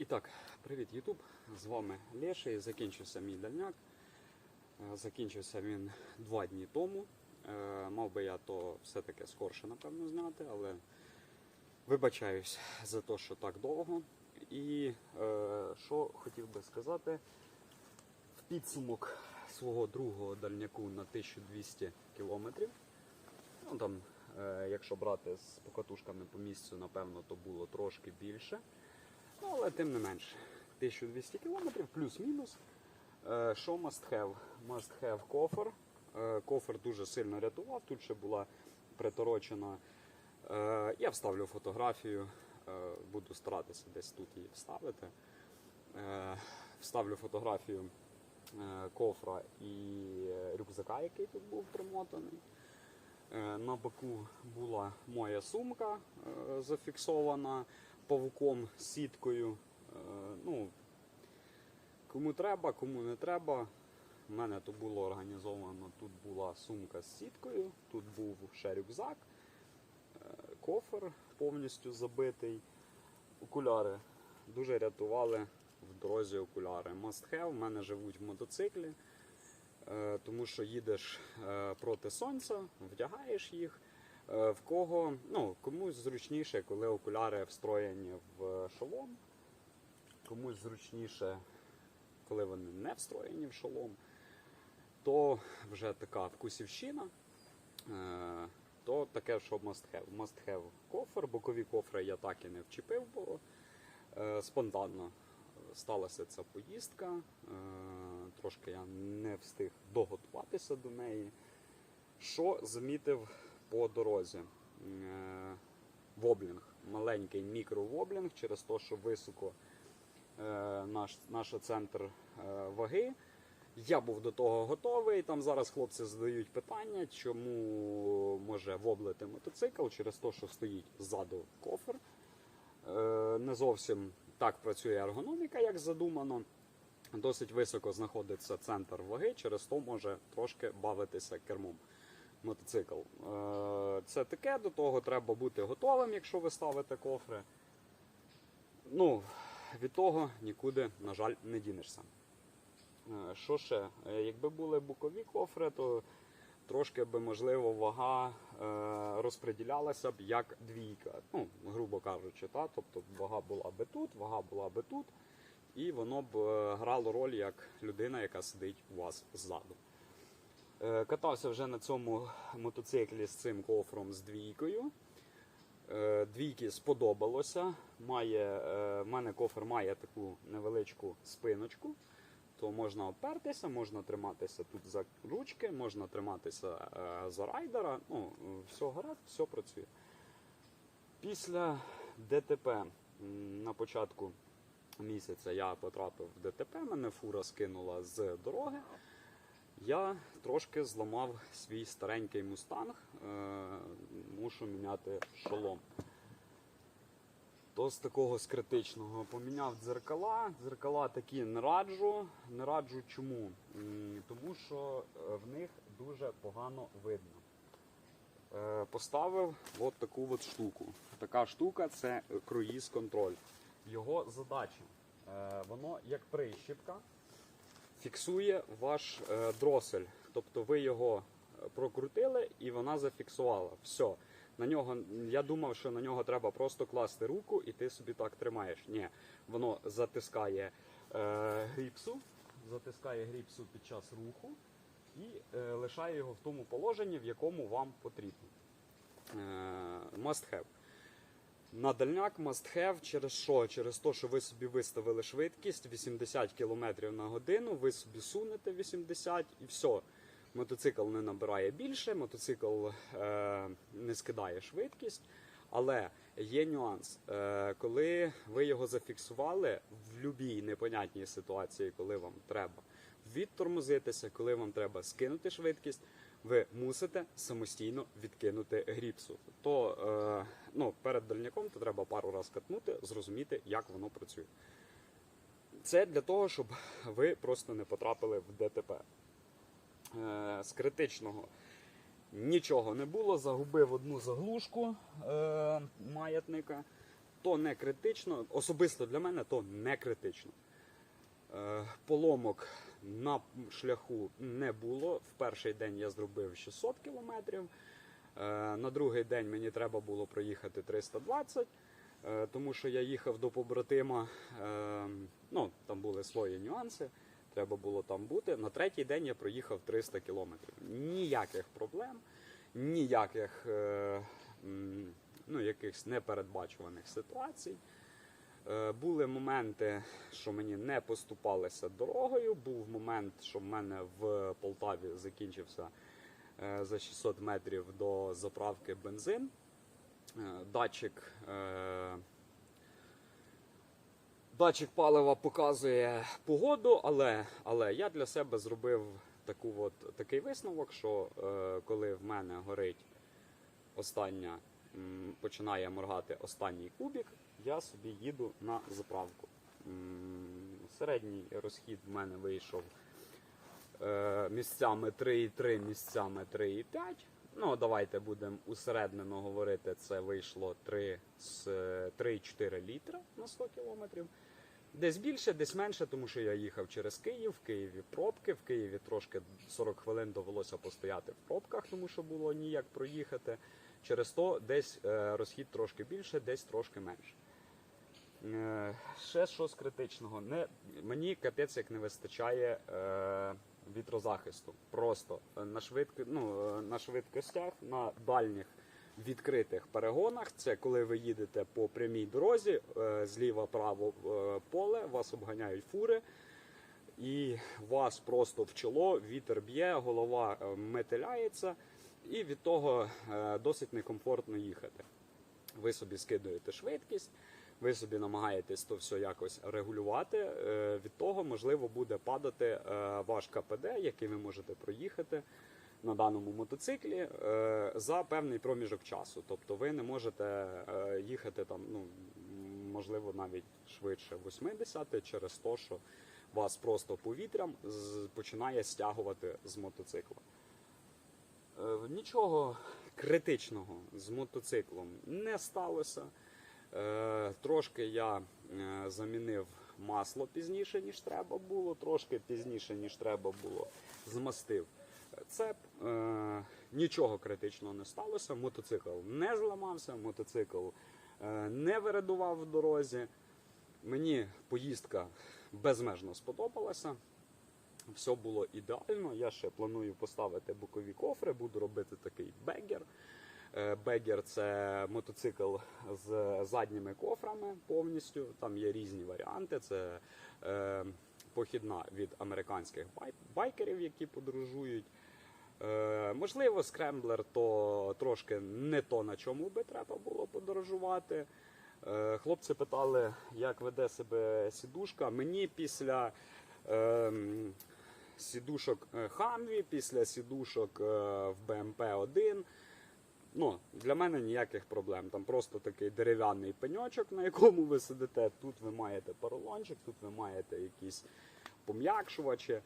І так, привіт, Ютуб. З вами Леший. Закінчився мій дальняк. Е, Закінчився він два дні тому. Е, Мав би я то все-таки скорше, напевно, зняти, але вибачаюсь за те, що так довго. І е, що хотів би сказати, в підсумок свого другого дальняку на 1200 кілометрів. Ну там, якщо брати з покатушками по місцю, напевно, то було трошки більше. Ну, але тим не менш, 1200 кілометрів, плюс-мінус. Е, Що must have? Must have кофр. Е, Кофр дуже сильно рятував. Тут ще була приторочена. Е, Я вставлю фотографію, буду старатися десь тут її вставити. Вставлю фотографію кофра і рюкзака, який тут був примотаний. На боку була моя сумка зафіксована павуком, сіткою. Е, Ну, кому треба, кому не треба. У мене то було організовано. Тут була сумка з сіткою, тут був ще рюкзак, е, кофер повністю забитий. Окуляри дуже рятували в дорозі окуляри. Must have, в мене живуть в мотоциклі. Е, тому що їдеш проти сонця, вдягаєш їх. Е, В кого ну, комусь зручніше, коли окуляри встроєні в шолом, комусь зручніше, коли вони не встроєні в шолом, то вже така вкусівщина. Е, То таке, що must have. Must have кофр. Бокові кофри я так і не вчепив, бо е, спонтанно сталася ця поїздка. Е, Трошки я не встиг доготуватися до неї. Що замітив по дорозі? Е, Воблінг. Маленький мікровоблінг через те, що високо е, наш, наш центр е, ваги. Я був до того готовий. Там зараз хлопці задають питання, чому може воблити мотоцикл через те, що стоїть ззаду кофр. Е, Не зовсім так працює ергономіка, як задумано. Досить високо знаходиться центр ваги, через то може трошки бавитися кермом мотоцикл. Е, Це таке, до того треба бути готовим, якщо ви ставите кофри. Ну, від того нікуди, на жаль, не дінешся. Е, Що ще? Е, Якби були бокові кофри, то трошки би, можливо, вага розподілялася б як двійка. Ну, грубо кажучи, та? тобто вага була би тут, вага була би тут, і воно б грало роль як людина, яка сидить у вас ззаду. Е, Катався вже на цьому мотоциклі з цим кофром з двійкою. Е, Двійки сподобалося. Має, е, в мене кофр має таку невеличку спиночку, то можна опертися, можна триматися тут за ручки, можна триматися за райдера. Ну, все гаразд, все працює. Після ДТП на початку місяця я потрапив в ДТП, мене фура скинула з дороги. Я трошки зламав свій старенький мустанг, е, мушу міняти шолом. То з такого з критичного поміняв дзеркала. Дзеркала такі не раджу. Не раджу чому? Тому що е, в них дуже погано видно. Е, Поставив от таку от штуку. Така штука це круїз контроль. Його задача. Воно як прищіпка фіксує ваш е, дросель. Тобто ви його е, прокрутили і вона зафіксувала. Все. На нього, я думав, що на нього треба просто класти руку і ти собі так тримаєш. Ні, воно затискає е, гріпсу, затискає гріпсу під час руху і е, лишає його в тому положенні, в якому вам потрібно. Е, must have. На дальняк must have через що? Через те, що ви собі виставили швидкість 80 км на годину, ви собі сунете 80 і все. Мотоцикл не набирає більше, мотоцикл е, не скидає швидкість. Але є нюанс. Е, коли ви його зафіксували в будь-якій непонятній ситуації, коли вам треба відтормозитися, коли вам треба скинути швидкість, ви мусите самостійно відкинути гріпсу. То е, ну, перед дальняком то треба пару разів катнути, зрозуміти, як воно працює. Це для того, щоб ви просто не потрапили в ДТП. Е, з критичного нічого не було. Загубив одну заглушку е, маятника. то не критично. Особисто для мене то не критично. Е, Поломок на шляху не було. В перший день я зробив 600 кілометрів. Е, На другий день мені треба було проїхати 320, е, тому що я їхав до побратима. е, Ну, там були свої нюанси. Треба було там бути. На третій день я проїхав 300 кілометрів. Ніяких проблем, ніяких ну, якихось непередбачуваних ситуацій. Е, Були моменти, що мені не поступалися дорогою. Був момент, що в мене в Полтаві закінчився е, за 600 метрів до заправки бензин. Е, Датчик, датчик палива показує погоду, але, але я для себе зробив таку от, такий висновок, що коли в мене горить остання, починає моргати останній кубік, я собі їду на заправку. Середній розхід в мене вийшов е, місцями 3,3, місцями 3,5. Ну, давайте будемо усереднено говорити, це вийшло 3 з е, 3,4 літра на 100 кілометрів. Десь більше, десь менше, тому що я їхав через Київ, в Києві пробки, в Києві трошки 40 хвилин довелося постояти в пробках, тому що було ніяк проїхати. Через то десь е, розхід трошки більше, десь трошки менше. Е, ще щось критичного. Не, мені капець як не вистачає е, вітрозахисту. Просто е, на, швидко, ну, на швидкостях, на дальніх відкритих перегонах. Це коли ви їдете по прямій дорозі, е, зліва-право е, поле, вас обганяють фури. І вас просто в чоло, вітер б'є, голова е, метеляється, і від того досить некомфортно їхати. Ви собі скидуєте швидкість, ви собі намагаєтесь то все якось регулювати. Від того, можливо, буде падати ваш КПД, який ви можете проїхати на даному мотоциклі е, за певний проміжок часу. Тобто ви не можете е, їхати там, ну можливо, навіть швидше 80 через те, що вас просто повітрям починає стягувати з мотоцикла. Е, Нічого критичного з мотоциклом не сталося. Трошки я замінив масло пізніше, ніж треба було, трошки пізніше, ніж треба було, змастив цеп. Е, Нічого критичного не сталося. Мотоцикл не зламався, мотоцикл е, не вирадував в дорозі. Мені поїздка безмежно сподобалася. Все було ідеально. Я ще планую поставити бокові кофри, буду робити такий бегер. Е, Бегер це мотоцикл з задніми кофрами повністю. Там є різні варіанти. Це е, похідна від американських байкерів, які подорожують. Е, можливо, скремблер то трошки не то, на чому би треба було подорожувати. Е, хлопці питали, як веде себе сідушка. Мені після ем, сідушок е, Хамві, після сідушок е, в БМП 1 Ну, для мене ніяких проблем. Там просто такий дерев'яний пеньочок, на якому ви сидите. Тут ви маєте поролончик, тут ви маєте якісь пом'якшувачі.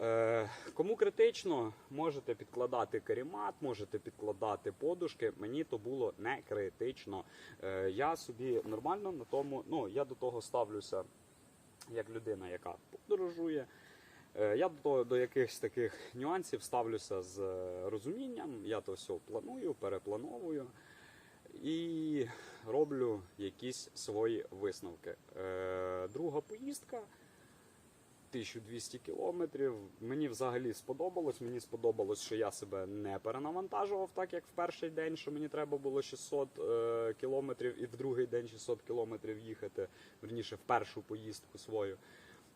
Е, кому критично, можете підкладати карімат, можете підкладати подушки. Мені то було не критично. Е, я собі нормально на тому, ну я до того ставлюся як людина, яка подорожує. Е, Я до, того- до якихось таких нюансів ставлюся з розумінням. Я то все планую, переплановую і роблю якісь свої висновки. Друга поїздка 1200 кілометрів. Мені взагалі сподобалось. Мені сподобалось, що я себе не перенавантажував, так як в перший день, що мені треба було 600 е, кілометрів, і в другий день 600 кілометрів їхати, верніше в першу поїздку свою.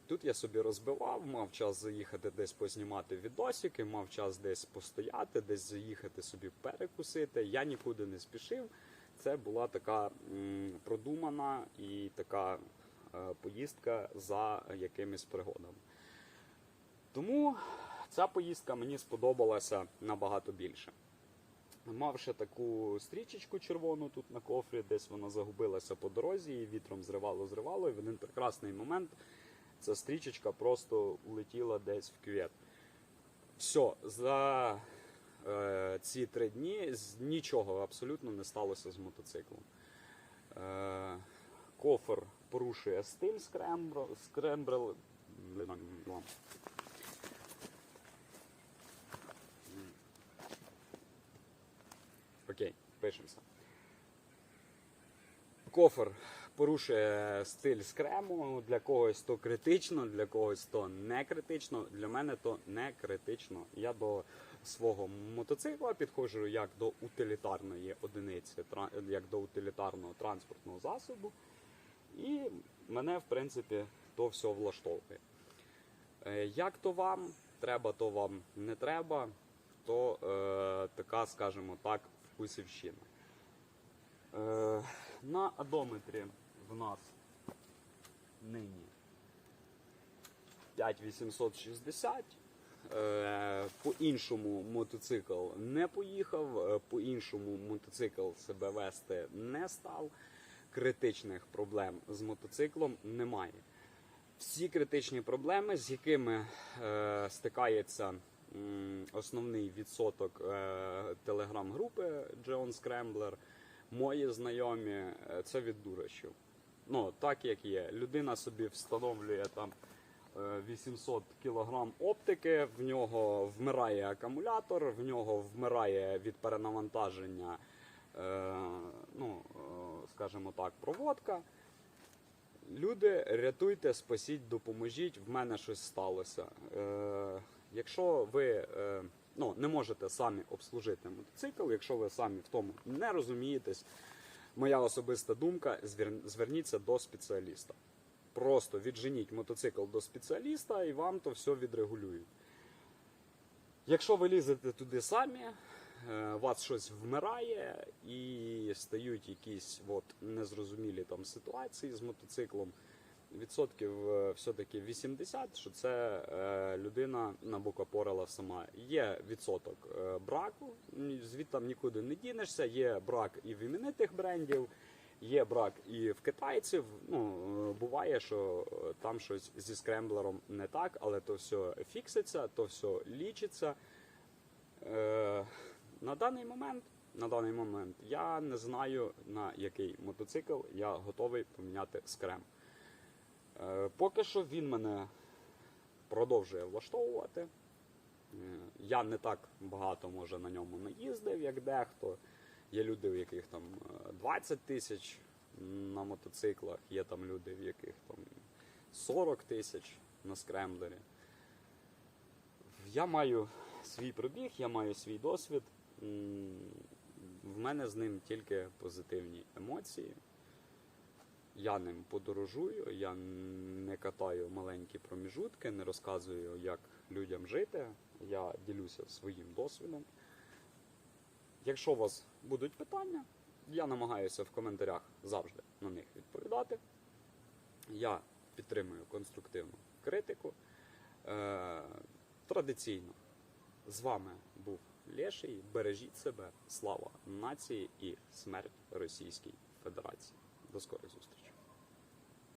Тут я собі розбивав, мав час заїхати десь познімати відосики, мав час десь постояти, десь заїхати собі перекусити. Я нікуди не спішив. Це була така м, продумана і така поїздка за якимись пригодами. Тому ця поїздка мені сподобалася набагато більше. Мав ще таку стрічечку червону тут на кофрі, десь вона загубилася по дорозі, і вітром зривало, зривало, і в один прекрасний момент ця стрічечка просто улетіла десь в кювет. Все, за е, ці три дні нічого абсолютно не сталося з мотоциклом. Е, Кофер порушує стиль скрембро, скрембрел. Окей, пишемося. Кофер порушує стиль скрему. Для когось то критично, для когось то не критично. Для мене то не критично. Я до свого мотоцикла підходжу як до утилітарної одиниці, як до утилітарного транспортного засобу. І мене, в принципі, то все влаштовує. Е, Як то вам, треба, то вам не треба, то е, така, скажімо так, вкусівщина. Е, на одометрі в нас нині 5860. Е, по-іншому мотоцикл не поїхав, е, по-іншому мотоцикл себе вести не став. Критичних проблем з мотоциклом немає. Всі критичні проблеми, з якими е, стикається м, основний відсоток е, телеграм-групи Джеон Скремблер, мої знайомі, е, це від дурачів. Ну, так як є. Людина собі встановлює там е, 800 кг оптики, в нього вмирає акумулятор, в нього вмирає від перенавантаження, е, ну, е, скажімо так, проводка. Люди, рятуйте, спасіть, допоможіть. В мене щось сталося. Е, якщо ви е, ну, не можете самі обслужити мотоцикл, якщо ви самі в тому не розумієтесь, моя особиста думка, зверніться до спеціаліста. Просто відженіть мотоцикл до спеціаліста і вам то все відрегулюють. Якщо ви лізете туди самі, е, у вас щось вмирає і стають якісь от незрозумілі там ситуації з мотоциклом. Відсотків е, все-таки 80, що це е, людина набокопорила сама. Є відсоток е, браку, звідти нікуди не дінешся. Є брак і в іменитих брендів, є брак і в китайців. Ну е, буває, що е, там щось зі скремблером не так, але то все фікситься, то все лічиться. Е, на даний момент, на даний момент я не знаю на який мотоцикл я готовий поміняти скрем. Е, поки що він мене продовжує влаштовувати. Е, я не так багато може на ньому наїздив, як дехто. Є люди, в яких там е, 20 тисяч на мотоциклах, є там люди, в яких там 40 тисяч на скремблері. Я маю свій пробіг, я маю свій досвід. В мене з ним тільки позитивні емоції. Я ним подорожую, я не катаю маленькі проміжутки, не розказую, як людям жити. Я ділюся своїм досвідом. Якщо у вас будуть питання, я намагаюся в коментарях завжди на них відповідати. Я підтримую конструктивну критику. Е, традиційно з вами був Леший. Бережіть себе, слава нації і смерть Російській Федерації. До скорих зустрічі.